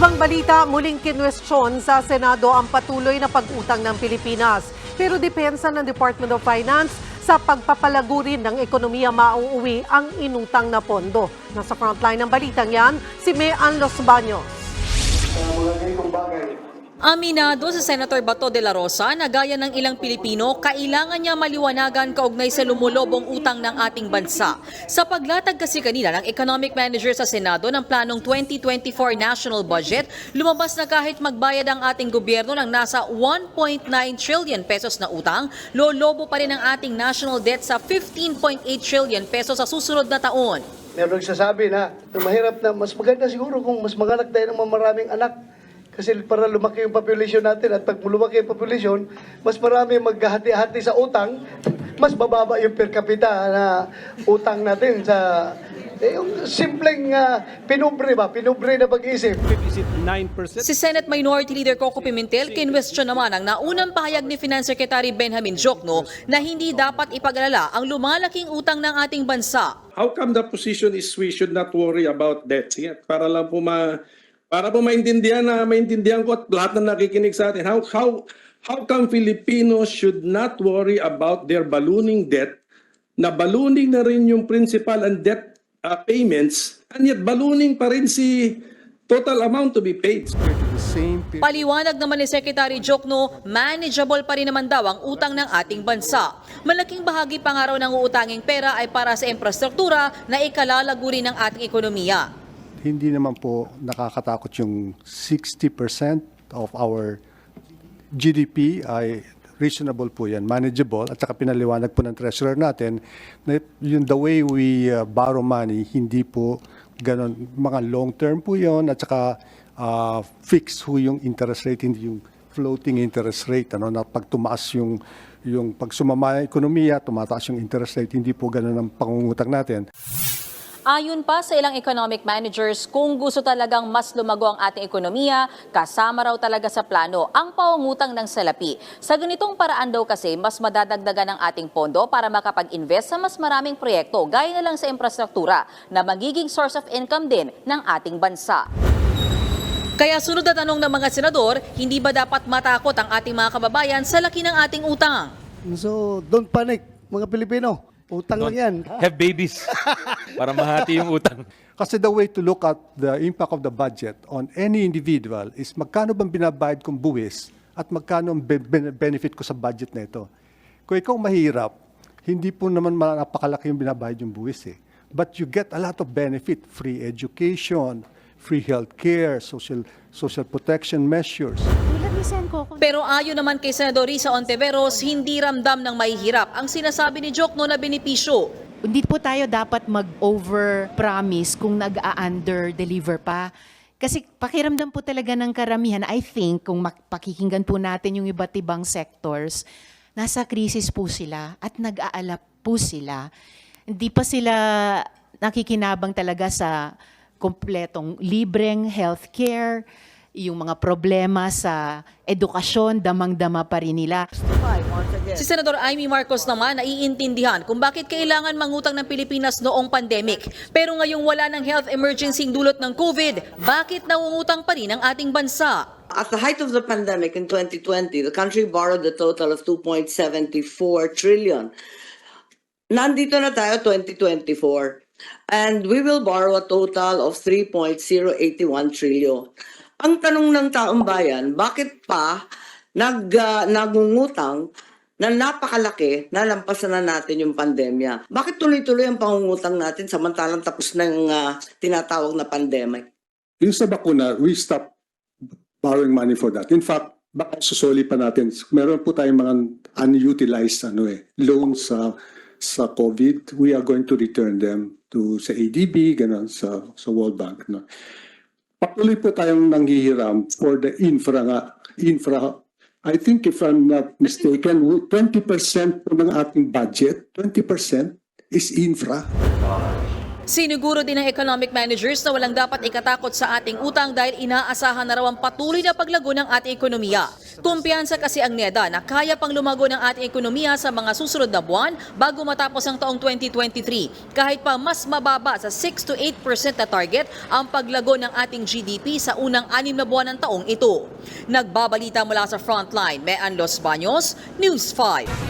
ibang balita, muling kinwestiyon sa Senado ang patuloy na pag-utang ng Pilipinas. Pero depensa ng Department of Finance, sa pagpapalago rin ng ekonomiya mauuwi ang inutang na pondo. Nasa frontline ng balitang yan, si Mean Los Baños. Aminado sa Senator Bato de la Rosa na gaya ng ilang Pilipino, kailangan niya maliwanagan kaugnay sa lumulobong utang ng ating bansa. Sa paglatag kasi kanina ng Economic Manager sa Senado ng planong 2024 National Budget, lumabas na kahit magbayad ang ating gobyerno ng nasa 1.9 trillion pesos na utang, lolobo pa rin ang ating national debt sa 15.8 trillion pesos sa susunod na taon. Meron nagsasabi na, mahirap na, mas maganda siguro kung mas maganak tayo ng maraming anak. Kasi para lumaki yung population natin at pag lumaki yung population, mas marami maghahati-hati sa utang, mas bababa yung per capita na utang natin sa eh, yung simpleng uh, pinubre ba? Pinubre na pag-isip. Is it 9%? Si Senate Minority Leader Coco Pimentel kinwestiyon naman ang naunang pahayag ni Finance Secretary Benjamin Jokno na hindi dapat ipag-alala ang lumalaking utang ng ating bansa. How come the position is we should not worry about debt? Sige, para lang po ma para po maintindihan na maintindihan ko at lahat na nakikinig sa atin. How how how come Filipinos should not worry about their ballooning debt? Na ballooning na rin yung principal and debt uh, payments and yet ballooning pa rin si total amount to be paid. Paliwanag naman ni Secretary Jokno, manageable pa rin naman daw ang utang ng ating bansa. Malaking bahagi pa nga raw ng uutanging pera ay para sa infrastruktura na ikalalago rin ng ating ekonomiya. Hindi naman po nakakatakot yung 60% of our GDP ay reasonable po yan, manageable, at saka pinaliwanag po ng treasurer natin na yung the way we uh, borrow money, hindi po ganon, mga long term po yon at saka uh, fixed ho yung interest rate, hindi yung floating interest rate, ano, na pag tumaas yung yung pag sumama ekonomiya, tumataas yung interest rate, hindi po ganun ang pangungutang natin. Ayon pa sa ilang economic managers, kung gusto talagang mas lumago ang ating ekonomiya, kasama raw talaga sa plano ang paungutang ng salapi. Sa ganitong paraan daw kasi, mas madadagdagan ang ating pondo para makapag-invest sa mas maraming proyekto, gaya na lang sa infrastruktura, na magiging source of income din ng ating bansa. Kaya sunod na tanong ng mga senador, hindi ba dapat matakot ang ating mga kababayan sa laki ng ating utang? So, don't panic, mga Pilipino. Utang lang yan. have babies para mahati yung utang. Kasi the way to look at the impact of the budget on any individual is magkano bang binabayad kong buwis at magkano ang be- ben- benefit ko sa budget na ito. Kung ikaw mahirap, hindi po naman ma- napakalaki yung binabayad yung buwis eh. But you get a lot of benefit, free education, free health care, social, social protection measures. Pero ayon naman kay Senador Risa Ontiveros, hindi ramdam ng mahihirap ang sinasabi ni Jokno na benepisyo. Hindi po tayo dapat mag-over-promise kung nag-under-deliver pa. Kasi pakiramdam po talaga ng karamihan, I think, kung pakikinggan po natin yung iba't ibang sectors, nasa krisis po sila at nag-aalap po sila. Hindi pa sila nakikinabang talaga sa kompletong libreng healthcare, yung mga problema sa edukasyon, damang-dama pa rin nila. Si Senador Amy Marcos naman naiintindihan kung bakit kailangan mangutang ng Pilipinas noong pandemic. Pero ngayong wala ng health emergency dulot ng COVID, bakit nangungutang pa rin ang ating bansa? At the height of the pandemic in 2020, the country borrowed a total of 2.74 trillion. Nandito na tayo 2024 and we will borrow a total of 3.081 trillion. Ang tanong ng taong bayan, bakit pa nag, ah, nagungutang na napakalaki na lampasan na natin yung pandemya? Bakit tuloy-tuloy ang pangungutang natin samantalang tapos ng ah, tinatawag na pandemic? Yung sa bakuna, we stop borrowing money for that. In fact, baka susuli pa natin. Meron po tayong mga unutilized ano eh, loans sa sa COVID. We are going to return them to sa ADB, ganun, sa, sa World Bank. No? Patuloy po tayong nanghihiram for the infra nga. Infra, I think if I'm not mistaken, 20% po ng ating budget, 20% is infra. Siniguro din ng economic managers na walang dapat ikatakot sa ating utang dahil inaasahan na raw ang patuloy na paglago ng ating ekonomiya. Kumpiyansa kasi ang NEDA na kaya pang lumago ng ating ekonomiya sa mga susunod na buwan bago matapos ang taong 2023. Kahit pa mas mababa sa 6 to 8% na target ang paglago ng ating GDP sa unang anim na buwan ng taong ito. Nagbabalita mula sa Frontline, Mean Los Baños, News 5.